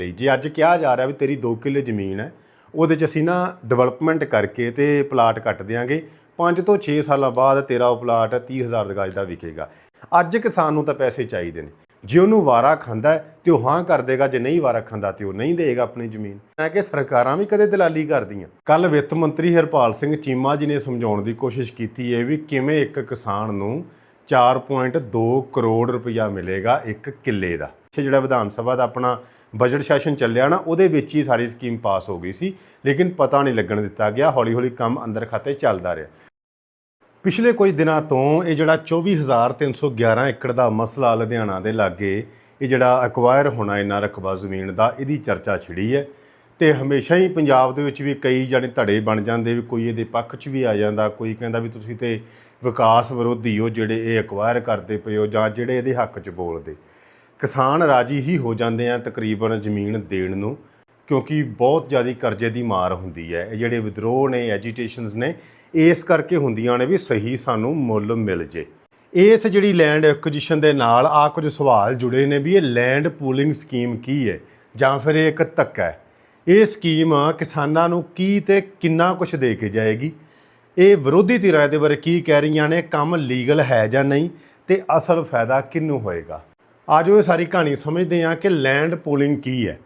ਲਈ ਜੇ ਅੱਜ ਕਿਹਾ ਜਾ ਰਿਹਾ ਵੀ ਤੇਰੀ 2 ਕਿੱਲੇ ਜ਼ਮੀਨ ਹੈ, ਉਹਦੇ 'ਚ ਅਸੀਂ ਨਾ ਡਿਵੈਲਪਮੈਂਟ ਕਰਕੇ ਤੇ ਪਲਾਟ ਕੱਟ ਦਿਆਂਗੇ। 5 ਤੋਂ 6 ਸਾਲਾਂ ਬਾਅਦ ਤੇਰਾ ਉਹ ਪਲਾਟ 30000 ਦੇ ਗਜ ਦਾ ਵਿਕੇਗਾ। ਅੱਜ ਕਿਸਾਨ ਨੂੰ ਤਾਂ ਪੈਸੇ ਚਾਹੀਦੇ ਨੇ। ਜੇ ਉਹਨੂੰ ਵਾਰਾ ਖਾਂਦਾ ਹੈ, ਤੇ ਉਹ ਹਾਂ ਕਰ ਦੇਗਾ, ਜੇ ਨਹੀਂ ਵਾਰਾ ਖਾਂਦਾ ਤੇ ਉਹ ਨਹੀਂ ਦੇਗਾ ਆਪਣੀ ਜ਼ਮੀਨ। ਮੈਂ ਕਿ ਸਰਕਾਰਾਂ ਵੀ ਕਦੇ ਦਲਾਲੀ ਕਰਦੀਆਂ। ਕੱਲ ਵਿੱਤ ਮੰਤਰੀ ਹਰਪਾਲ ਸਿੰਘ ਚੀਮਾ ਜੀ ਨੇ ਸਮਝਾਉਣ ਦੀ ਕੋਸ਼ਿਸ਼ ਕੀਤੀ ਹੈ ਵੀ ਕਿਵੇਂ ਇੱਕ ਕਿਸਾਨ ਨੂੰ 4.2 ਕਰੋੜ ਰੁਪਇਆ ਮਿਲੇਗਾ ਇੱਕ ਕਿੱਲੇ ਦਾ। ਜਿਹੜਾ ਵਿਧਾਨ ਸਭਾ ਦਾ ਆਪਣਾ ਬਜਟ ਸੈਸ਼ਨ ਚੱਲਿਆ ਨਾ, ਉਹਦੇ ਵਿੱਚ ਹੀ ਸਾਰੀ ਸਕੀਮ ਪਾਸ ਹੋ ਗਈ ਸੀ, ਲੇਕਿਨ ਪਤਾ ਨਹੀਂ ਲੱਗਣ ਦਿੱਤਾ ਗਿਆ ਹੌਲੀ ਹੌਲੀ ਕੰਮ ਅੰਦਰ ਖਾਤੇ ਚੱਲਦਾ ਰਿਹਾ। ਪਿਛਲੇ ਕੁਝ ਦਿਨਾਂ ਤੋਂ ਇਹ ਜਿਹੜਾ 24311 ਏਕੜ ਦਾ ਮਸਲਾ ਲੁਧਿਆਣਾ ਦੇ ਲਾਗੇ, ਇਹ ਜਿਹੜਾ ਐਕਵਾਇਰ ਹੋਣਾ ਇਹਨਾਂ ਰਕਬਾ ਜ਼ਮੀਨ ਦਾ, ਇਹਦੀ ਚਰਚਾ ਛਿੜੀ ਹੈ ਤੇ ਹਮੇਸ਼ਾ ਹੀ ਪੰਜਾਬ ਦੇ ਵਿੱਚ ਵੀ ਕਈ ਜਣੇ ਧੜੇ ਬਣ ਜਾਂਦੇ ਵੀ ਕੋਈ ਇਹਦੇ ਪੱਖ 'ਚ ਵੀ ਆ ਜਾਂਦਾ, ਕੋਈ ਕਹਿੰਦਾ ਵੀ ਤੁਸੀਂ ਤੇ ਵਿਕਾਸ ਵਿਰੋਧੀ ਹੋ ਜਿਹੜੇ ਇਹ ਐਕਵਾਇਰ ਕਰਦੇ ਪਏ ਹੋ ਜਾਂ ਜਿਹੜੇ ਇਹਦੇ ਹੱਕ 'ਚ ਬੋਲਦੇ। ਕਿਸਾਨ ਰਾਜੀ ਹੀ ਹੋ ਜਾਂਦੇ ਆ ਤਕਰੀਬਨ ਜ਼ਮੀਨ ਦੇਣ ਨੂੰ, ਕਿਉਂਕਿ ਬਹੁਤ ਜ਼ਿਆਦਾ ਕਰਜ਼ੇ ਦੀ ਮਾਰ ਹੁੰਦੀ ਹੈ। ਇਹ ਜਿਹੜੇ ਵਿਦਰੋਹ ਨੇ ਐਜੀਟੇਸ਼ਨਸ ਨੇ, ਇਸ ਕਰਕੇ ਹੁੰਦੀਆਂ ਨੇ ਵੀ ਸਹੀ ਸਾਨੂੰ ਮੁੱਲ ਮਿਲ ਜੇ। ਇਸ ਜਿਹੜੀ ਲੈਂਡ ਐਕੁਜੀਸ਼ਨ ਦੇ ਨਾਲ ਆ ਕੁਝ ਸਵਾਲ ਜੁੜੇ ਨੇ ਵੀ ਇਹ ਲੈਂਡ ਪੂਲਿੰਗ ਸਕੀਮ ਕੀ ਹੈ, ਜਾਂ ਫਿਰ ਇਹ ਇੱਕ ਧੱਕਾ ਹੈ? ਇਹ ਸਕੀਮ ਕਿਸਾਨਾਂ ਨੂੰ ਕੀ ਤੇ ਕਿੰਨਾ ਕੁਝ ਦੇ ਕੇ ਜਾਏਗੀ? ਇਹ ਵਿਰੋਧੀ ਧਿਰਾਂ ਦੇ ਬਾਰੇ ਕੀ ਕਹਿ ਰਹੀਆਂ ਨੇ? ਕੰਮ ਲੀਗਲ ਹੈ ਜਾਂ ਨਹੀਂ? ਤੇ ਅਸਲ ਫਾਇਦਾ ਕਿਹਨੂੰ ਹੋਏਗਾ? ਆਜੋ ਇਹ ਸਾਰੀ ਕਹਾਣੀ ਸਮਝਦੇ ਹਾਂ ਕਿ ਲੈਂਡ ਪੂਲਿੰਗ ਕੀ ਹੈ।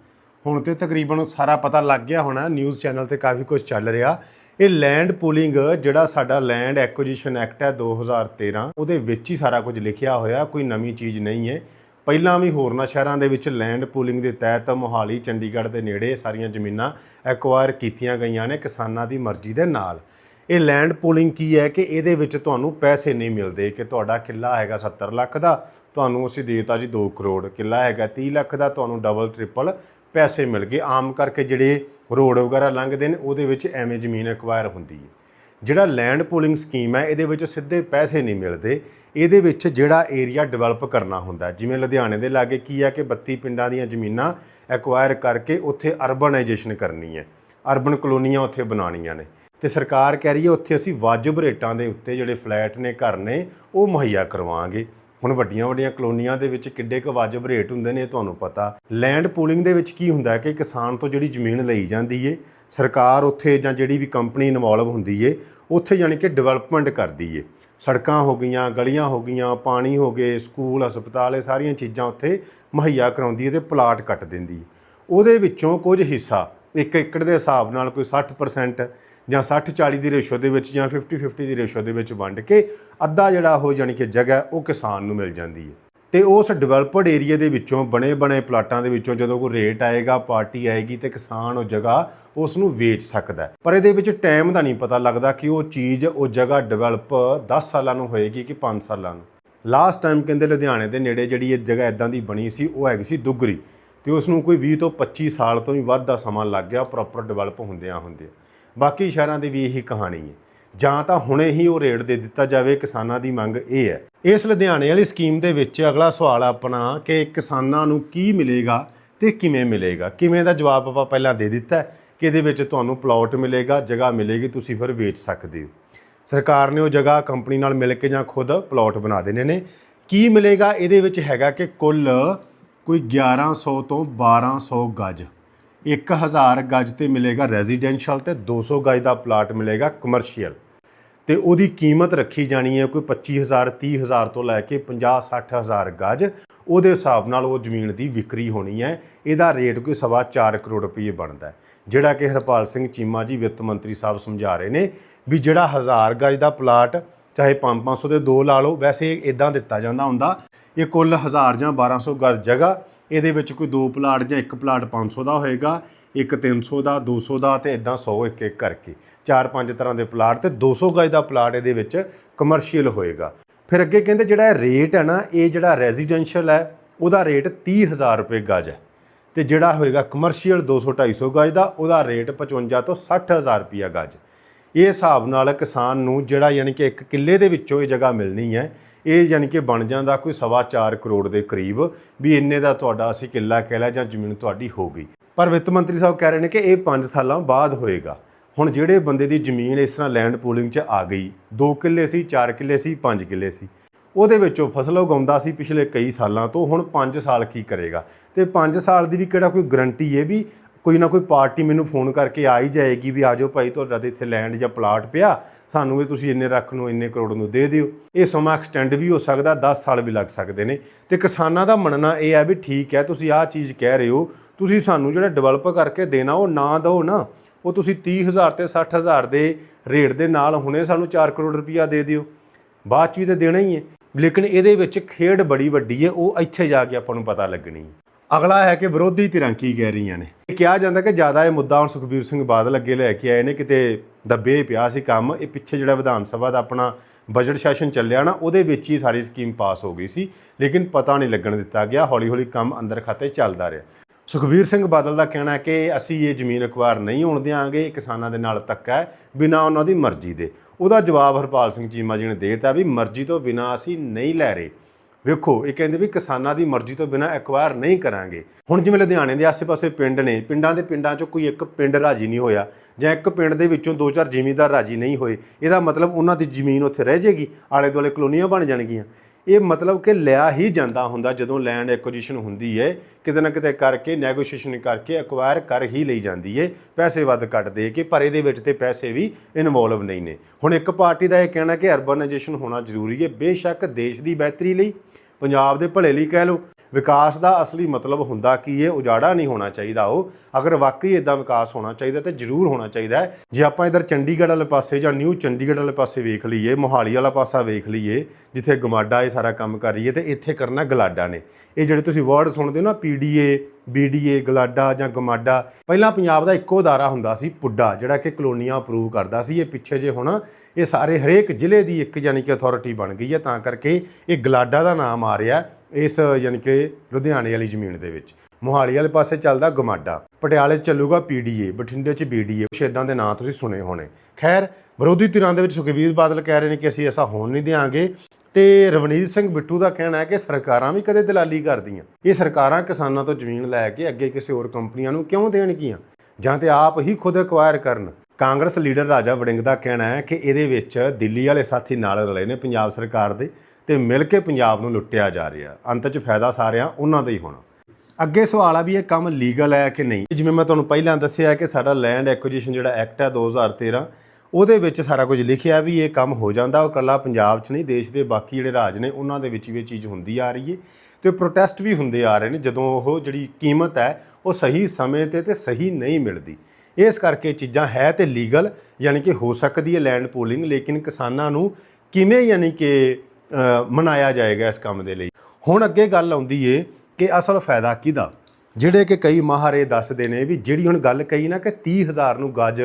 ਹੁਣ ਤੇ ਤਕਰੀਬਨ ਸਾਰਾ ਪਤਾ ਲੱਗ ਗਿਆ ਹੋਣਾ, ਨਿਊਜ਼ ਚੈਨਲ ਤੇ ਕਾਫੀ ਕੁਝ ਚੱਲ ਰਿਹਾ। ਇਹ ਲੈਂਡ ਪੂਲਿੰਗ, ਜਿਹੜਾ ਸਾਡਾ ਲੈਂਡ ਐਕੁਜੀਸ਼ਨ ਐਕਟ ਹੈ 2013 ਉਹਦੇ ਵਿੱਚ ਹੀ ਸਾਰਾ ਕੁਝ ਲਿਖਿਆ ਹੋਇਆ, ਕੋਈ ਨਵੀਂ ਚੀਜ਼ ਨਹੀਂ ਹੈ। ਪਹਿਲਾਂ ਵੀ ਹੋਰਨਾਂ ਸ਼ਹਿਰਾਂ ਦੇ ਵਿੱਚ ਲੈਂਡ ਪੂਲਿੰਗ ਦੇ ਤਹਿਤ ਮੋਹਾਲੀ, ਚੰਡੀਗੜ੍ਹ ਦੇ ਨੇੜੇ ਸਾਰੀਆਂ ਜ਼ਮੀਨਾਂ ਐਕਵਾਇਰ ਕੀਤੀਆਂ ਗਈਆਂ ਨੇ ਕਿਸਾਨਾਂ ਦੀ ਮਰਜ਼ੀ ਦੇ ਨਾਲ। ਇਹ ਲੈਂਡ ਪੂਲਿੰਗ ਕੀ ਹੈ ਕਿ ਇਹਦੇ ਵਿੱਚ ਤੁਹਾਨੂੰ ਪੈਸੇ ਨਹੀਂ ਮਿਲਦੇ, ਕਿ ਤੁਹਾਡਾ ਕਿੱਲਾ ਹੈਗਾ 70 ਲੱਖ ਦਾ, ਤੁਹਾਨੂੰ ਅਸੀਂ ਦੇਤਾ ਜੀ 2 ਕਰੋੜ, ਕਿੱਲਾ ਹੈਗਾ 30 ਲੱਖ ਦਾ, ਤੁਹਾਨੂੰ ਡਬਲ ਟ੍ਰਿਪਲ ਪੈਸੇ ਮਿਲ ਗਏ। ਆਮ ਕਰਕੇ ਜਿਹੜੇ ਰੋਡ ਵਗੈਰਾ ਲੰਘਦੇ ਨੇ, ਉਹਦੇ ਵਿੱਚ ਐਵੇਂ ਜ਼ਮੀਨ ਐਕਵਾਇਰ ਹੁੰਦੀ ਹੈ। ਜਿਹੜਾ ਲੈਂਡ ਪੂਲਿੰਗ ਸਕੀਮ ਹੈ, ਇਹਦੇ ਵਿੱਚ ਸਿੱਧੇ ਪੈਸੇ ਨਹੀਂ ਮਿਲਦੇ। ਇਹਦੇ ਵਿੱਚ ਜਿਹੜਾ ਏਰੀਆ ਡਿਵੈਲਪ ਕਰਨਾ ਹੁੰਦਾ ਜਿਵੇਂ ਲੁਧਿਆਣੇ ਦੇ ਲਾਗੇ ਕੀ ਹੈ ਕਿ 32 ਪਿੰਡਾਂ ਦੀਆਂ ਜ਼ਮੀਨਾਂ ਐਕਵਾਇਰ ਕਰਕੇ ਉੱਥੇ ਅਰਬਨਾਈਜੇਸ਼ਨ ਕਰਨੀ ਹੈ। ਅਰਬਨ ਕਲੋਨੀਆਂ ਉੱਥੇ ਬਣਾਉਣੀਆਂ ਨੇ। ਤੇ ਸਰਕਾਰ ਕਹਿ ਰਹੀ ਹੈ ਉੱਥੇ ਅਸੀਂ ਵਾਜਬ ਰੇਟਾਂ ਦੇ ਉੱਤੇ ਜਿਹੜੇ ਫਲੈਟ ਨੇ, ਘਰ ਨੇ, ਉਹ ਮੁਹੱਈਆ ਕਰਵਾਵਾਂਗੇ। ਹੁਣ ਵੱਡੀਆਂ ਵੱਡੀਆਂ ਕਲੋਨੀਆਂ ਦੇ ਵਿੱਚ ਕਿੱਡੇ ਕੁ ਵਾਜਬ ਰੇਟ ਹੁੰਦੇ ਨੇ ਤੁਹਾਨੂੰ ਪਤਾ। ਲੈਂਡ ਪੂਲਿੰਗ ਦੇ ਵਿੱਚ ਕੀ ਹੁੰਦਾ ਕਿ ਕਿਸਾਨ ਤੋਂ ਜਿਹੜੀ ਜ਼ਮੀਨ ਲਈ ਜਾਂਦੀ ਏ, ਸਰਕਾਰ ਉੱਥੇ ਜਾਂ ਜਿਹੜੀ ਵੀ ਕੰਪਨੀ ਇਨਵੋਲਵ ਹੁੰਦੀ ਏ, ਉੱਥੇ ਯਾਨੀ ਕਿ ਡਿਵੈਲਪਮੈਂਟ ਕਰਦੀ ਏ। ਸੜਕਾਂ ਹੋ ਗਈਆਂ, ਗਲੀਆਂ ਹੋ ਗਈਆਂ, ਪਾਣੀ ਹੋ ਗਏ, ਸਕੂਲ, ਹਸਪਤਾਲ, ਇਹ ਸਾਰੀਆਂ ਚੀਜ਼ਾਂ ਉੱਥੇ ਮੁਹੱਈਆ ਕਰਾਉਂਦੀ ਏ ਤੇ ਪਲਾਟ ਕੱਟ ਦਿੰਦੀ ਏ। ਉਹਦੇ ਵਿੱਚੋਂ ਕੁਝ ਹਿੱਸਾ ਇੱਕ ਏਕੜ ਦੇ ਹਿਸਾਬ ਨਾਲ ਕੋਈ 60% ਜਾਂ 60 40 ਦੀ ਰੇਸ਼ੋ ਦੇ ਵਿੱਚ ਜਾਂ 50 50 ਦੀ ਰੇਸ਼ੋ ਦੇ ਵਿੱਚ ਵੰਡ ਕੇ ਅੱਧਾ ਜਿਹੜਾ ਉਹ ਯਾਨੀ ਕਿ ਜਗ੍ਹਾ ਉਹ ਕਿਸਾਨ ਨੂੰ ਮਿਲ ਜਾਂਦੀ ਹੈ। ਤੇ ਉਸ ਡਿਵੈਲਪਡ ਏਰੀਆ ਦੇ ਵਿੱਚੋਂ, ਬਣੇ ਬਣੇ ਪਲਾਟਾਂ ਦੇ ਵਿੱਚੋਂ ਜਦੋਂ ਕੋਈ ਰੇਟ ਆਏਗਾ ਪਾਰਟੀ ਆਏਗੀ ਤੇ ਕਿਸਾਨ ਉਹ ਜਗ੍ਹਾ ਉਸ ਨੂੰ ਵੇਚ ਸਕਦਾ ਪਰ ਇਹਦੇ ਵਿੱਚ ਟਾਈਮ ਦਾ ਨਹੀਂ ਪਤਾ ਲੱਗਦਾ ਕਿ ਉਹ ਚੀਜ਼, ਉਹ ਜਗ੍ਹਾ ਡਿਵੈਲਪ 10 ਸਾਲਾਂ ਨੂੰ ਹੋਏਗੀ ਕਿ 5 ਸਾਲਾਂ ਨੂੰ। ਲਾਸਟ ਟਾਈਮ ਕਹਿੰਦੇ ਲੁਧਿਆਣੇ ਦੇ ਨੇੜੇ ਜਿਹੜੀ ਇਹ ਜਗ੍ਹਾ ਇਦਾਂ ਦੀ ਬਣੀ ਸੀ, ਉਹ ਹੈਗੀ ਸੀ ਦੁੱਗਰੀ। ਤੇ ਉਸ ਨੂੰ ਕੋਈ 20 ਤੋਂ 25 ਸਾਲ ਤੋਂ ਵੀ ਵੱਧ ਦਾ ਸਮਾਂ ਲੱਗ ਗਿਆ ਪ੍ਰੋਪਰ ਡਿਵੈਲਪ ਹੁੰਦਿਆਂ ਹੁੰਦੇ ਬਾਕੀ ਸ਼ਹਿਰਾਂ ਦੀ ਵੀ ਇਹੀ ਕਹਾਣੀ ਹੈ। ਜਾਂ ਤਾਂ ਹੁਣੇ ਹੀ ਉਹ ਰੇਟ ਦੇ ਦਿੱਤਾ ਜਾਵੇ, ਕਿਸਾਨਾਂ ਦੀ ਮੰਗ ਇਹ ਹੈ। ਇਸ ਲੁਧਿਆਣੇ ਵਾਲੀ ਸਕੀਮ ਦੇ ਵਿੱਚ ਅਗਲਾ ਸਵਾਲ ਆਪਣਾ ਕਿ ਕਿਸਾਨਾਂ ਨੂੰ ਕੀ ਮਿਲੇਗਾ ਤੇ ਕਿਵੇਂ ਮਿਲੇਗਾ? ਕਿਵੇਂ ਦਾ ਜਵਾਬ ਆਪਾਂ ਪਹਿਲਾਂ ਦੇ ਦਿੱਤਾ ਕਿ ਇਹਦੇ ਵਿੱਚ ਤੁਹਾਨੂੰ ਪਲਾਟ ਮਿਲੇਗਾ, ਜਗ੍ਹਾ ਮਿਲੇਗੀ, ਤੁਸੀਂ ਫਿਰ ਵੇਚ ਸਕਦੇ ਹੋ। ਸਰਕਾਰ ਨੇ ਉਹ ਜਗ੍ਹਾ ਕੰਪਨੀ ਨਾਲ ਮਿਲ ਕੇ ਜਾਂ ਖੁਦ ਪਲਾਟ ਬਣਾ ਦੇਣੇ ਨੇ। ਕੀ ਮਿਲੇਗਾ? ਇਹਦੇ ਵਿੱਚ ਹੈਗਾ ਕਿ ਕੁੱਲ ਕੋਈ 1100 ਤੋਂ 1200 ਗਜ। 1000 ਗਜ ਤੇ ਮਿਲੇਗਾ ਰੈਜ਼ੀਡੈਂਸ਼ੀਅਲ ਤੇ 200 ਗਜ ਦਾ ਪਲਾਟ ਮਿਲੇਗਾ ਕਮਰਸ਼ੀਅਲ। ਤੇ ਉਹਦੀ ਕੀਮਤ ਰੱਖੀ ਜਾਣੀ ਹੈ ਕੋਈ 25000 30000 ਤੋਂ ਲੈ ਕੇ 50 60000 ਗਜ। ਉਹਦੇ ਹਿਸਾਬ ਨਾਲ ਉਹ ਜ਼ਮੀਨ ਦੀ ਵਿਕਰੀ ਹੋਣੀ ਹੈ। ਇਹਦਾ ਰੇਟ ਕੋਈ ਸਵਾ 4 ਕਰੋੜ ਰੁਪਏ ਬਣਦਾ ਹੈ। ਜਿਹੜਾ ਕਿ ਹਰਪਾਲ ਸਿੰਘ ਚੀਮਾ ਜੀ ਵਿੱਤ ਮੰਤਰੀ ਸਾਹਿਬ ਸਮਝਾ ਰਹੇ ਨੇ ਵੀ ਜਿਹੜਾ 1000 ਗਜ ਦਾ ਪਲਾਟ ਚਾਹੇ 5-500 ਦੇ ਦੋ ਲਾ ਲਓ, ਵੈਸੇ ਇਦਾਂ ਦਿੱਤਾ ਜਾਂਦਾ ਹੁੰਦਾ। ਇਹ ਕੁੱਲ 1000 ਜਾਂ 1200 ਗਜ ਜਗ੍ਹਾ, ਇਹਦੇ ਵਿੱਚ ਕੋਈ ਦੋ ਪਲਾਟ ਜਾਂ ਇੱਕ ਪਲਾਟ 500 ਦਾ ਹੋਏਗਾ, ਇੱਕ 300 ਦਾ 200 ਦਾ ਤੇ ਇਦਾਂ 100 ਇੱਕ ਇੱਕ ਕਰਕੇ। ਚਾਰ ਪੰਜ ਤਰ੍ਹਾਂ ਦੇ ਪਲਾਟ ਤੇ 200 ਗਜ ਦਾ ਪਲਾਟ ਇਹਦੇ ਵਿੱਚ ਕਮਰਸ਼ੀਅਲ ਹੋਏਗਾ। ਫਿਰ ਅੱਗੇ ਕਹਿੰਦੇ ਜਿਹੜਾ ਰੇਟ ਹੈ ਨਾ, ਇਹ ਜਿਹੜਾ ਰੈਜ਼ੀਡੈਂਸ਼ੀਅਲ ਹੈ, ਉਹਦਾ ਰੇਟ 30000 ਰੁਪਏ ਗਜ ਹੈ। ਤੇ ਜਿਹੜਾ ਹੋਏਗਾ ਕਮਰਸ਼ੀਅਲ 200 250 ਗਜ ਦਾ, ਉਹਦਾ ਰੇਟ 55 ਤੋਂ 60000 ਰੁਪਿਆ ਗਜ। ਇਹ ਹਿਸਾਬ ਨਾਲ ਕਿਸਾਨ ਨੂੰ ਜਿਹੜਾ ਯਾਨੀ ਕਿ ਇੱਕ ਕਿੱਲੇ ਦੇ ਵਿੱਚੋਂ ਇਹ ਜਗ੍ਹਾ ਮਿਲਣੀ ਹੈ, ਇਹ ਯਾਨੀ ਕਿ ਬਣ ਜਾਂਦਾ ਕੋਈ ਸਵਾ ਚਾਰ ਕਰੋੜ ਦੇ ਕਰੀਬ ਵੀ ਇੰਨੇ ਦਾ ਤੁਹਾਡਾ ਅਸੀਂ ਕਿੱਲਾ ਕਹਿ ਲਿਆ ਜਾਂ ਜ਼ਮੀਨ ਤੁਹਾਡੀ ਹੋ ਗਈ। ਪਰ ਵਿੱਤ ਮੰਤਰੀ ਸਾਹਿਬ ਕਹਿ ਰਹੇ ਨੇ ਕਿ ਇਹ 5 ਸਾਲਾਂ ਬਾਅਦ ਹੋਏਗਾ। ਹੁਣ ਜਿਹੜੇ ਬੰਦੇ ਦੀ ਜ਼ਮੀਨ ਇਸ ਤਰ੍ਹਾਂ ਲੈਂਡ ਪੂਲਿੰਗ 'ਚ ਆ ਗਈ 2 ਕਿੱਲੇ ਸੀ 4 ਕਿੱਲੇ ਸੀ 5 ਕਿੱਲੇ ਸੀ। ਉਹਦੇ ਵਿੱਚੋਂ ਫਸਲ ਉਗਾਉਂਦਾ ਸੀ ਪਿਛਲੇ ਕਈ ਸਾਲਾਂ ਤੋਂ, ਹੁਣ 5 ਸਾਲ ਕੀ ਕਰੇਗਾ? ਤੇ 5 ਸਾਲ ਦੀ ਵੀ ਕਿਹੜਾ ਕੋਈ ਗਰੰਟੀ ਹੈ ਵੀ ਕੋਈ ਨਾ ਕੋਈ ਪਾਰਟੀ ਮੈਨੂੰ ਫੋਨ ਕਰਕੇ ਆ ਹੀ ਜਾਏਗੀ ਵੀ ਆਜੋ ਭਾਈ, ਤੁਹਾਡਾ ਤੇ ਇੱਥੇ ਲੈਂਡ ਜਾਂ ਪਲਾਟ ਪਿਆ। ਸਾਨੂੰ ਵੀ ਤੁਸੀਂ ਇੰਨੇ ਰੱਖ ਨੂੰ ਇੰਨੇ ਕਰੋੜ ਨੂੰ ਦੇ ਦਿਓ। ਇਹ ਸਮਾਂ ਐਕਸਟੈਂਡ ਵੀ ਹੋ ਸਕਦਾ 10 ਸਾਲ ਵੀ ਲੱਗ ਸਕਦੇ ਨੇ। ਤੇ ਕਿਸਾਨਾਂ ਦਾ ਮੰਨਣਾ ਇਹ ਹੈ ਵੀ ਠੀਕ ਹੈ, ਤੁਸੀਂ ਆਹ ਚੀਜ਼ ਕਹਿ ਰਹੇ ਹੋ। ਤੁਸੀਂ ਸਾਨੂੰ ਜਿਹੜਾ ਡਿਵੈਲਪ ਕਰਕੇ ਦੇਣਾ, ਉਹ ਨਾ ਦਿਓ ਨਾ। ਉਹ ਤੁਸੀਂ 30000 ਤੇ 60000 ਦੇ ਰੇਟ ਦੇ ਨਾਲ ਹੁਣੇ ਸਾਨੂੰ 4 ਕਰੋੜ ਰੁਪਇਆ ਦੇ ਦਿਓ। ਬਾਅਦ ਚ ਵੀ ਤੇ ਦੇਣਾ ਹੀ ਹੈ। ਲੇਕਿਨ ਇਹਦੇ ਵਿੱਚ ਖੇਡ ਬੜੀ ਵੱਡੀ ਹੈ, ਉਹ ਇੱਥੇ ਜਾ ਕੇ ਆਪਾਂ ਨੂੰ ਪਤਾ ਲੱਗਣੀ ਹੈ। ਅਗਲਾ ਹੈ ਕਿ ਵਿਰੋਧੀ ਧਿਰਾਂ ਕੀ ਕਹਿ ਰਹੀਆਂ ਨੇ? ਇਹ ਕਿਹਾ ਜਾਂਦਾ ਕਿ ਜ਼ਿਆਦਾ ਇਹ ਮੁੱਦਾ ਹੁਣ ਸੁਖਬੀਰ ਸਿੰਘ ਬਾਦਲ ਅੱਗੇ ਲੈ ਕੇ ਆਏ ਨੇ, ਕਿਤੇ ਦੱਬੇ ਪਿਆ ਸੀ ਕੰਮ, ਇਹ ਪਿੱਛੇ ਜਿਹੜਾ ਵਿਧਾਨ ਸਭਾ ਦਾ ਆਪਣਾ ਬਜਟ ਸੈਸ਼ਨ ਚੱਲਿਆ ਨਾ, ਉਹਦੇ ਵਿੱਚ ਹੀ ਸਾਰੀ ਸਕੀਮ ਪਾਸ ਹੋ ਗਈ ਸੀ, ਲੇਕਿਨ ਪਤਾ ਨਹੀਂ ਲੱਗਣ ਦਿੱਤਾ ਗਿਆ ਹੌਲੀ ਹੌਲੀ ਕੰਮ ਅੰਦਰ ਖਾਤੇ ਚੱਲਦਾ ਰਿਹਾ। ਸੁਖਬੀਰ ਸਿੰਘ ਬਾਦਲ ਦਾ ਕਹਿਣਾ ਹੈ ਕਿ ਅਸੀਂ ਇਹ ਜ਼ਮੀਨ ਅਖਬਾਰ ਨਹੀਂ ਹੋਣ ਦਿਆਂਗੇ ਕਿਸਾਨਾਂ ਦੇ ਨਾਲ ਧੱਕਾ ਹੈ, ਬਿਨਾਂ ਉਹਨਾਂ ਦੀ ਮਰਜ਼ੀ ਦੇ। ਉਹਦਾ ਜਵਾਬ ਹਰਪਾਲ ਸਿੰਘ ਚੀਮਾ ਜੀ ਨੇ ਦੇ ਦਿੱਤਾ ਵੀ ਮਰਜ਼ੀ ਤੋਂ ਬਿਨਾਂ ਅਸੀਂ ਨਹੀਂ ਲੈ ਰਹੇ। ਵੇਖੋ, ਇਹ ਕਹਿੰਦੇ ਵੀ ਕਿਸਾਨਾਂ ਦੀ ਮਰਜ਼ੀ ਤੋਂ ਬਿਨਾਂ ਐਕਵਾਇਰ ਨਹੀਂ ਕਰਾਂਗੇ। ਹੁਣ ਜਿਵੇਂ ਲੁਧਿਆਣੇ ਦੇ ਆਸ-ਪਾਸੇ ਪਿੰਡ ਨੇ, ਪਿੰਡਾਂ ਦੇ ਪਿੰਡਾਂ 'ਚੋਂ ਕੋਈ ਇੱਕ ਪਿੰਡ ਰਾਜੀ ਨਹੀਂ ਹੋਇਆ ਜਾਂ ਇੱਕ ਪਿੰਡ ਦੇ ਵਿੱਚੋਂ ਦੋ ਚਾਰ ਜ਼ਿਮੀਂਦਾਰ ਰਾਜੀ ਨਹੀਂ ਹੋਏ, ਇਹਦਾ ਮਤਲਬ ਉਹਨਾਂ ਦੀ ਜ਼ਮੀਨ ਉੱਥੇ ਰਹਿ ਜਾਏਗੀ ਆਲੇ ਦੁਆਲੇ ਕਲੋਨੀਆਂ ਬਣ ਜਾਣਗੀਆਂ। ਇਹ ਮਤਲਬ ਕਿ ਲਿਆ ਹੀ ਜਾਂਦਾ ਹੁੰਦਾ ਜਦੋਂ ਲੈਂਡ ਐਕੁਜੀਸ਼ਨ ਹੁੰਦੀ ਹੈ ਕਿਤੇ ਨਾ ਕਿਤੇ ਕਰਕੇ ਨੈਗੋਸ਼ੀਏਸ਼ਨ ਕਰਕੇ ਐਕਵਾਇਰ ਕਰ ਹੀ ਲਈ ਜਾਂਦੀ ਹੈ ਪੈਸੇ ਵੱਧ ਕੱਟ ਦੇ ਕੇ, ਪਰ ਇਹਦੇ ਵਿੱਚ ਤੇ ਪੈਸੇ ਵੀ ਇਨਵੋਲਵ ਨਹੀਂ ਨੇ। ਹੁਣ ਇੱਕ ਪਾਰਟੀ ਦਾ ਇਹ ਕਹਿਣਾ ਕਿ ਅਰਬਨਾਈਜੇਸ਼ਨ ਹੋਣਾ ਜ਼ਰੂਰੀ ਹੈ ਬੇਸ਼ੱਕ ਦੇਸ਼ ਦੀ ਬਿਹਤਰੀ ਲਈ, ਪੰਜਾਬ ਦੇ ਭਲੇ ਲਈ ਕਹਿ ਲਓ ਵਿਕਾਸ ਦਾ ਅਸਲੀ ਮਤਲਬ ਹੁੰਦਾ ਕੀ ਹੈ ਉਜਾੜਾ ਨਹੀਂ ਹੋਣਾ ਚਾਹੀਦਾ ਉਹ। ਅਗਰ ਵਾਕਈ ਇਦਾਂ ਵਿਕਾਸ ਹੋਣਾ ਚਾਹੀਦਾ ਤੇ ਜ਼ਰੂਰ ਹੋਣਾ ਚਾਹੀਦਾ ਹੈ। ਜੇ ਆਪਾਂ ਇਧਰ ਚੰਡੀਗੜ੍ਹ ਵਾਲੇ ਪਾਸੇ ਜਾਂ ਨਿਊ ਚੰਡੀਗੜ੍ਹ ਵਾਲੇ ਪਾਸੇ ਵੇਖ ਲਈਏ, ਮੋਹਾਲੀ ਵਾਲਾ ਪਾਸਾ ਵੇਖ ਲਈਏ, ਜਿੱਥੇ ਗਮਾਡਾ ਇਹ ਸਾਰਾ ਕੰਮ ਕਰ ਰਹੀ ਹੈ ਤੇ ਇੱਥੇ ਕਰਨਾ ਗਲਾਡਾ ਨੇ। ਇਹ ਜਿਹੜੇ ਤੁਸੀਂ ਵਰਡ ਸੁਣਦੇ ਹੋ ਨਾ ਪੀਡੀਏ ਬੀਡੀਏ, ਗਲਾਡਾ ਜਾਂ ਗਮਾਡਾ, ਪਹਿਲਾਂ ਪੰਜਾਬ ਦਾ ਇੱਕੋ ਅਦਾਰਾ ਹੁੰਦਾ ਸੀ ਪੁੱਡਾ, ਜਿਹੜਾ ਕਿ ਕਲੋਨੀਆਂ ਅਪਰੂਵ ਕਰਦਾ ਸੀ। ਇਹ ਪਿੱਛੇ ਜੇ ਹੁਣ ਇਹ ਸਾਰੇ ਹਰੇਕ ਜ਼ਿਲ੍ਹੇ ਦੀ ਇੱਕ ਯਾਨੀ ਕਿ ਅਥਾਰਟੀ ਬਣ ਗਈ ਹੈ, ਤਾਂ ਕਰਕੇ ਇਹ ਗਲਾਡਾ ਦਾ ਨਾਮ ਆ ਰਿਹਾ ਇਸ ਯਾਨੀ ਕਿ ਲੁਧਿਆਣੇ ਵਾਲੀ ਜ਼ਮੀਨ ਦੇ ਵਿੱਚ। ਮੋਹਾਲੀ ਵਾਲੇ ਪਾਸੇ ਚੱਲਦਾ ਗਮਾਡਾ, ਪਟਿਆਲੇ 'ਚ ਚੱਲੂਗਾ ਪੀਡੀਏ, ਬਠਿੰਡੇ 'ਚ ਬੀਡੀਏ ਸ਼ੇਦਾਂ ਦੇ ਨਾਂ ਤੁਸੀਂ ਸੁਣੇ ਹੋਣੇ। ਖੈਰ, ਵਿਰੋਧੀ ਧਿਰਾਂ ਦੇ ਵਿੱਚ ਸੁਖਬੀਰ ਬਾਦਲ ਕਹਿ ਰਹੇ ਨੇ ਕਿ ਅਸੀਂ ਐਸਾ ਹੋਣ ਨਹੀਂ ਦਿਆਂਗੇ। ਤੇ ਰਵਨੀਤ ਸਿੰਘ ਬਿੱਟੂ ਦਾ ਕਹਿਣਾ ਹੈ ਕਿ ਸਰਕਾਰਾਂ ਵੀ ਕਦੇ ਦਲਾਲੀ ਕਰਦੀਆਂ। ਇਹ ਸਰਕਾਰਾਂ ਕਿਸਾਨਾਂ ਤੋਂ ਜ਼ਮੀਨ ਲੈ ਕੇ ਅੱਗੇ ਕਿਸੇ ਹੋਰ ਕੰਪਨੀਆਂ ਨੂੰ ਕਿਉਂ ਦੇਣਗੀਆਂ? ਜਾਂ ਤੇ ਆਪ ਹੀ ਖੁਦ ਐਕਵਾਇਰ ਕਰਨ? ਕਾਂਗਰਸ ਲੀਡਰ ਰਾਜਾ ਵੜਿੰਗ ਦਾ ਕਹਿਣਾ ਹੈ ਕਿ ਇਹਦੇ ਵਿੱਚ ਦਿੱਲੀ ਵਾਲੇ ਸਾਥੀ ਨਾਲ ਰਲੇ ਨੇ ਪੰਜਾਬ ਸਰਕਾਰ ਦੇ ਤੇ ਮਿਲ ਕੇ ਪੰਜਾਬ ਨੂੰ ਲੁੱਟਿਆ ਜਾ ਰਿਹਾ। ਅੰਤ 'ਚ ਫਾਇਦਾ ਸਾਰਿਆਂ ਉਹਨਾਂ ਦਾ ਹੀ ਹੋਣਾ। ਅੱਗੇ ਸਵਾਲ ਆ ਵੀ ਇਹ ਕੰਮ ਲੀਗਲ ਹੈ ਕਿ ਨਹੀਂ? ਜਿਵੇਂ ਮੈਂ ਤੁਹਾਨੂੰ ਪਹਿਲਾਂ ਦੱਸਿਆ ਕਿ ਸਾਡਾ ਲੈਂਡ ਐਕੁਜੀਸ਼ਨ ਜਿਹੜਾ ਐਕਟ ਹੈ 2013 ਉਹਦੇ ਵਿੱਚ ਸਾਰਾ ਕੁਝ ਲਿਖਿਆ ਵੀ ਇਹ ਕੰਮ ਹੋ ਜਾਂਦਾ, ਉਹ ਕੱਲਾ ਪੰਜਾਬ 'ਚ ਨਹੀਂ, ਦੇਸ਼ ਦੇ ਬਾਕੀ ਜਿਹੜੇ ਰਾਜ ਨੇ, ਉਹਨਾਂ ਦੇ ਵਿੱਚ ਵੀ ਇਹ ਚੀਜ਼ ਹੁੰਦੀ ਆ ਰਹੀ ਹੈ ਤੇ ਪ੍ਰੋਟੈਸਟ ਵੀ ਹੁੰਦੇ ਆ ਰਹੇ ਨੇ, ਜਦੋਂ ਉਹ ਜਿਹੜੀ ਕੀਮਤ ਹੈ, ਉਹ ਸਹੀ ਸਮੇਂ ਤੇ ਤੇ ਸਹੀ ਨਹੀਂ ਮਿਲਦੀ। ਇਸ ਕਰਕੇ ਚੀਜ਼ਾਂ ਹੈ ਤੇ ਲੀਗਲ ਯਾਨੀ ਕਿ ਹੋ ਸਕਦੀ ਹੈ ਲੈਂਡ ਪੂਲਿੰਗ ਲੇਕਿਨ ਕਿਸਾਨਾਂ ਨੂੰ ਕਿਵੇਂ ਯਾਨੀ ਕਿ ਮਨਾਇਆ ਜਾਏਗਾ ਇਸ ਕੰਮ ਦੇ ਲਈ? ਹੁਣ ਅੱਗੇ ਗੱਲ ਆਉਂਦੀ ਏ ਕਿ ਅਸਲ ਫਾਇਦਾ ਕਿਹਦਾ? ਜਿਹੜੇ ਕਿ ਕਈ ਮਾਹਰ ਇਹ ਦੱਸਦੇ ਨੇ ਵੀ ਜਿਹੜੀ ਹੁਣ ਗੱਲ ਕਹੀ ਨਾ ਕਿ 30000 ਨੂੰ ਗੱਜ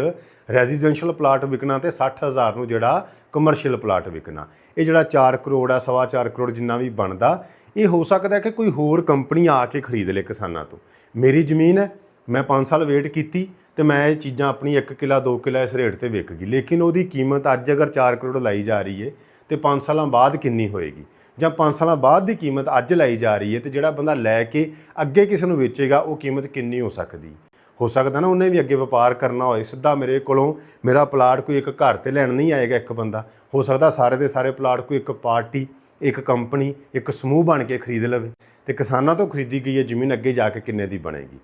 ਰੈਜ਼ੀਡੈਂਸ਼ੀਅਲ ਪਲਾਟ ਵਿਕਣਾ ਤੇ 60000 ਨੂੰ ਜਿਹੜਾ ਕਮਰਸ਼ੀਅਲ ਪਲਾਟ ਵਿਕਣਾ। ਇਹ ਜਿਹੜਾ 4 ਕਰੋੜ ਆ, ਸਵਾ 4 ਕਰੋੜ ਜਿੰਨਾ ਵੀ ਬਣਦਾ, ਇਹ ਹੋ ਸਕਦਾ ਕਿ ਕੋਈ ਹੋਰ ਕੰਪਨੀ ਆ ਕੇ ਖਰੀਦ ਲੇ ਕਿਸਾਨਾਂ ਤੋਂ। ਮੇਰੀ ਜ਼ਮੀਨ ਹੈ ਮੈਂ 5 ਸਾਲ ਵੇਟ ਕੀਤੀ ਤੇ ਮੈਂ ਇਹ ਚੀਜ਼ਾਂ ਆਪਣੀ 1 ਕਿੱਲਾ 2 ਕਿੱਲਾ ਇਸ ਰੇਟ ਤੇ ਵਿਕ ਗਈ। ਲੇਕਿਨ ਉਹਦੀ ਕੀਮਤ ਅੱਜ ਅਗਰ 4 ਕਰੋੜ ਲਾਈ ਜਾ ਰਹੀ ਹੈ ਤੇ 5 ਸਾਲਾਂ ਬਾਅਦ ਕਿੰਨੀ ਹੋਏਗੀ? ਜਾਂ 5 ਸਾਲਾਂ ਬਾਅਦ ਦੀ ਕੀਮਤ ਅੱਜ ਲਾਈ ਜਾ ਰਹੀ ਹੈ ਤੇ ਜਿਹੜਾ ਬੰਦਾ ਲੈ ਕੇ ਅੱਗੇ ਕਿਸੇ ਨੂੰ ਵੇਚੇਗਾ, ਉਹ ਕੀਮਤ ਕਿੰਨੀ ਹੋ ਸਕਦੀ? ਹੋ ਸਕਦਾ ਨਾ ਉਹਨੇ ਵੀ ਅੱਗੇ ਵਪਾਰ ਕਰਨਾ ਹੋਏ। ਸਿੱਧਾ ਮੇਰੇ ਕੋਲੋਂ ਮੇਰਾ ਪਲਾਟ ਕੋਈ ਇੱਕ ਘਰ ਤੇ ਲੈਣ ਨਹੀਂ ਆਏਗਾ ਇੱਕ ਬੰਦਾ। ਹੋ ਸਕਦਾ ਸਾਰੇ ਦੇ ਸਾਰੇ ਪਲਾਟ ਕੋਈ ਇੱਕ ਪਾਰਟੀ, ਇੱਕ ਕੰਪਨੀ ਇੱਕ ਸਮੂਹ ਬਣ ਕੇ ਖਰੀਦ ਲਵੇ ਤੇ ਕਿਸਾਨਾਂ ਤੋਂ ਖਰੀਦੀ ਗਈ ਹੈ, ਜ਼ਮੀਨ ਅੱਗੇ ਜਾ ਕੇ ਕਿੰਨੇ ਦੀ ਬਣੇਗੀ?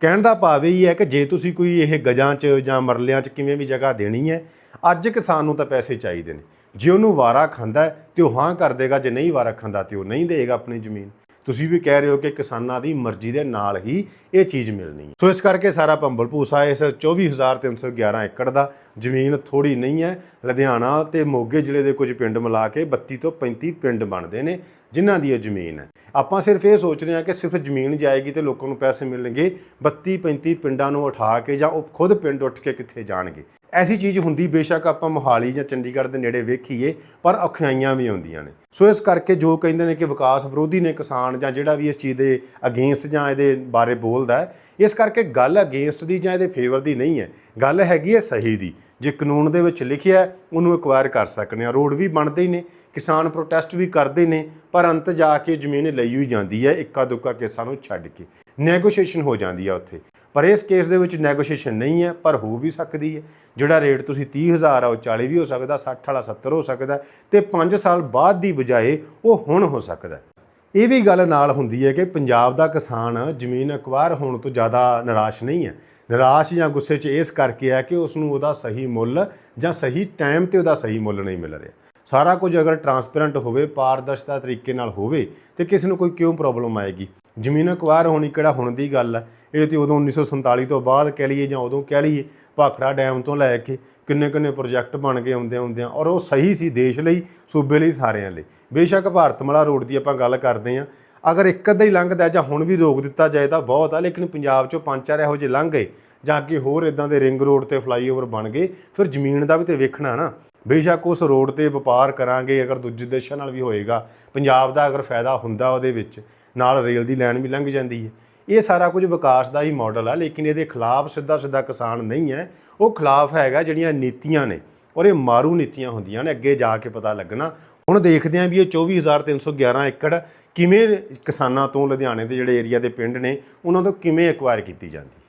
ਕਹਿਣ ਦਾ ਭਾਵ ਇਹ ਹੈ ਕਿ ਜੇ ਤੁਸੀਂ ਕੋਈ ਇਹ ਗਜਾਂ 'ਚ ਜਾਂ ਮਰਲਿਆਂ 'ਚ ਕਿਵੇਂ ਵੀ ਜਗ੍ਹਾ ਦੇਣੀ ਹੈ, ਅੱਜ ਕਿਸਾਨ ਨੂੰ ਤਾਂ ਪੈਸੇ ਚਾਹੀਦੇ ਨੇ। ਜੇ ਉਹਨੂੰ ਵਾਰਾ ਖਾਂਦਾ ਹੈ, ਤੇ ਉਹ ਹਾਂ ਕਰ ਦੇਗਾ, ਜੇ ਨਹੀਂ ਵਾਰਾ ਖਾਂਦਾ ਤੇ ਉਹ ਨਹੀਂ ਦੇਗਾ ਆਪਣੀ ਜ਼ਮੀਨ। ਤੁਸੀਂ ਵੀ ਕਹਿ ਰਹੇ ਹੋ ਕਿ ਕਿਸਾਨਾਂ ਦੀ ਮਰਜ਼ੀ ਦੇ ਨਾਲ ਹੀ ਇਹ ਚੀਜ਼ ਮਿਲਣੀ ਹੈ। ਸੋ ਇਸ ਕਰਕੇ ਸਾਰਾ ਪੰਬਲ ਭੂਸਾ ਇਸ 24311 ਏਕੜ ਦਾ ਜ਼ਮੀਨ ਥੋੜੀ ਨਹੀਂ ਹੈ। ਲੁਧਿਆਣਾ ਤੇ ਮੋਗੇ ਜ਼ਿਲ੍ਹੇ ਦੇ ਕੁਝ ਪਿੰਡ ਮਿਲਾ ਕੇ 32 ਤੋਂ 35 ਪਿੰਡ ਬਣਦੇ ਨੇ। ਜਿਨ੍ਹਾਂ ਦੀ ਇਹ ਜ਼ਮੀਨ ਹੈ। ਆਪਾਂ ਸਿਰਫ ਇਹ ਸੋਚ ਰਹੇ ਹਾਂ ਕਿ ਸਿਰਫ ਜ਼ਮੀਨ ਜਾਏਗੀ ਤੇ ਲੋਕਾਂ ਨੂੰ ਪੈਸੇ ਮਿਲਣਗੇ 32 35 ਪਿੰਡਾਂ ਨੂੰ ਉਠਾ ਕੇ ਜਾਂ ਉਹ ਖੁਦ ਪਿੰਡ ਉੱਠ ਕੇ ਕਿੱਥੇ ਜਾਣਗੇ। ਐਸੀ ਚੀਜ਼ ਹੁੰਦੀ ਬੇਸ਼ੱਕ ਆਪਾਂ ਮੋਹਾਲੀ ਜਾਂ ਚੰਡੀਗੜ੍ਹ ਦੇ ਨੇੜੇ ਵੇਖੀਏ, ਪਰ ਔਖਿਆਈਆਂ ਵੀ ਆਉਂਦੀਆਂ ਨੇ। ਸੋ ਇਸ ਕਰਕੇ ਜੋ ਕਹਿੰਦੇ ਨੇ ਕਿ ਵਿਕਾਸ ਵਿਰੋਧੀ ਨੇ ਕਿਸਾਨ ਜਾਂ ਜਿਹੜਾ ਵੀ ਇਸ ਚੀਜ਼ ਦੇ ਅਗੇਂਸਟ ਜਾਂ ਇਹਦੇ ਬਾਰੇ ਬੋਲਦਾ ਇਸ ਕਰਕੇ ਗੱਲ ਅਗੇਂਸਟ ਦੀ ਜਾਂ ਇਹਦੇ ਫੇਵਰ ਦੀ ਨਹੀਂ ਹੈ। ਗੱਲ ਹੈਗੀ ਹੈ ਸਹੀ ਦੀ। ਜੇ ਕਾਨੂੰਨ ਦੇ ਵਿੱਚ ਲਿਖਿਆ ਉਹਨੂੰ ਐਕਵਾਇਰ ਕਰ ਸਕਨੇ ਆ ਰੋਡ ਵੀ ਬਣਦੇ ਹੀ ਨੇ, ਕਿਸਾਨ ਪ੍ਰੋਟੈਸਟ ਵੀ ਕਰਦੇ ਨੇ, ਪਰ ਅੰਤ ਜਾ ਕੇ ਜ਼ਮੀਨ ਲਈ ਹੋਈ ਜਾਂਦੀ ਹੈ, ਇੱਕਾ ਦੁੱਕਾ ਕੇਸਾਂ ਨੂੰ ਛੱਡ ਕੇ। ਨੈਗੋਸ਼ੀਏਸ਼ਨ ਹੋ ਜਾਂਦੀ ਆ ਉੱਥੇ। ਪਰ ਇਸ ਕੇਸ ਦੇ ਵਿੱਚ ਨੈਗੋਸ਼ੀਏਸ਼ਨ ਨਹੀਂ ਹੈ, ਪਰ ਹੋ ਵੀ ਸਕਦੀ ਹੈ। ਜਿਹੜਾ ਰੇਟ ਤੁਸੀਂ 30000 ਆ, ਉਹ 40 ਵੀ ਹੋ ਸਕਦਾ 60 ਵਾਲਾ 70 ਹੋ ਸਕਦਾ ਤੇ 5 ਸਾਲ ਬਾਅਦ ਦੀ ਬਜਾਏ ਉਹ ਹੁਣ ਹੋ ਸਕਦਾ ਇਹ ਵੀ ਗੱਲ ਨਾਲ ਹੁੰਦੀ ਹੈ ਕਿ ਪੰਜਾਬ ਦਾ ਕਿਸਾਨ ਜ਼ਮੀਨ ਅਕਵਾਇਰ ਹੋਣ ਤੋਂ ਜ਼ਿਆਦਾ ਨਿਰਾਸ਼ ਨਹੀਂ ਹੈ। ਨਿਰਾਸ਼ ਜਾਂ ਗੁੱਸੇ 'ਚ ਇਸ ਕਰਕੇ ਹੈ ਕਿ ਉਸ ਨੂੰ ਉਹਦਾ ਸਹੀ ਮੁੱਲ ਜਾਂ ਸਹੀ ਟਾਈਮ ਤੇ ਉਹਦਾ ਸਹੀ ਮੁੱਲ ਨਹੀਂ ਮਿਲ ਰਿਹਾ। ਸਾਰਾ ਕੁਝ ਅਗਰ ਟਰਾਂਸਪੇਰੈਂਟ ਹੋਵੇ, ਪਾਰਦਰਸ਼ਤਾ ਤਰੀਕੇ ਨਾਲ ਹੋਵੇ, ਤੇ ਕਿਸੇ ਨੂੰ ਕੋਈ ਕਿਉਂ ਪ੍ਰੋਬਲਮ ਆਏਗੀ? ਜ਼ਮੀਨ ਅਕਵਾਇਰ ਹੋਣੀ ਕਿਹੜਾ ਹੁਣ ਦੀ ਗੱਲ ਹੈ। ਇਹ ਤੇ ਉਦੋਂ 1947 ਤੋਂ ਬਾਅਦ ਕਹਿ ਲਈਏ ਜਾਂ ਉਦੋਂ ਕਹਿ ਲਈਏ ਭਾਖੜਾ ਡੈਮ ਤੋਂ ਲੈ ਕੇ ਕਿੰਨੇ ਕਿੰਨੇ ਪ੍ਰੋਜੈਕਟ ਬਣ ਕੇ ਆਉਂਦੇ ਆਉਂਦੇ ਔਰ ਉਹ ਸਹੀ ਸੀ ਦੇਸ਼ ਲਈ, ਸੂਬੇ ਲਈ, ਸਾਰਿਆਂ ਲਈ। ਬੇਸ਼ੱਕ ਭਾਰਤਮਾਲਾ ਰੋਡ ਦੀ ਆਪਾਂ ਗੱਲ ਕਰਦੇ ਆ ਅਗਰ ਇੱਕ ਅੱਧਾ ਹੀ ਲੰਘਦਾ ਜਾਂ ਹੁਣ ਵੀ ਰੋਕ ਦਿੱਤਾ ਜਾਏ ਤਾਂ ਬਹੁਤ ਆ, ਲੇਕਿਨ ਪੰਜਾਬ ਚੋਂ ਪੰਜ ਚਾਰ ਇਹੋ ਜਿਹੇ ਲੰਘ ਗਏ ਜਾਂ ਅੱਗੇ ਹੋਰ ਇਦਾਂ ਦੇ ਰਿੰਗ ਰੋਡ ਤੇ ਫਲਾਈਓਵਰ ਬਣ ਗਏ, ਫਿਰ ਜ਼ਮੀਨ ਦਾ ਵੀ ਤੇ ਵੇਖਣਾ ਨਾ। ਬੇਸ਼ੱਕ ਉਸ ਰੋਡ ਤੇ ਵਪਾਰ ਕਰਾਂਗੇ, ਅਗਰ ਦੂਜੇ ਦੇਸ਼ਾਂ ਨਾਲ ਵੀ ਹੋਏਗਾ। ਪੰਜਾਬ ਦਾ ਅਗਰ ਫਾਇਦਾ ਹੁੰਦਾ ਉਹਦੇ ਵਿੱਚ, ਨਾਲ ਰੇਲ ਦੀ ਲਾਈਨ ਵੀ ਲੰਘ ਜਾਂਦੀ ਹੈ। ਇਹ ਸਾਰਾ ਕੁਝ ਵਿਕਾਸ ਦਾ ਹੀ ਮਾਡਲ ਆ, ਲੇਕਿਨ ਇਹਦੇ ਖਿਲਾਫ ਸਿੱਧਾ ਸਿੱਧਾ ਕਿਸਾਨ ਨਹੀਂ ਹੈ। ਉਹ ਖਿਲਾਫ ਹੈਗਾ ਜਿਹੜੀਆਂ ਨੀਤੀਆਂ ਨੇ, ਔਰ ਇਹ ਮਾਰੂ ਨੀਤੀਆਂ ਹੁੰਦੀਆਂ ਨੇ, ਅੱਗੇ ਜਾ ਕੇ ਪਤਾ ਲੱਗਣਾ। ਹੁਣ ਦੇਖਦੇ ਆਂ ਵੀ ਇਹ 24311 ਏਕੜ ਕਿਵੇਂ ਕਿਸਾਨਾਂ ਤੋਂ ਲੁਧਿਆਣੇ ਦੇ ਜਿਹੜੇ ਏਰੀਆ ਦੇ ਪਿੰਡ ਨੇ, ਉਹਨਾਂ ਤੋਂ ਕਿਵੇਂ ਐਕਵਾਇਰ ਕੀਤੀ ਜਾਂਦੀ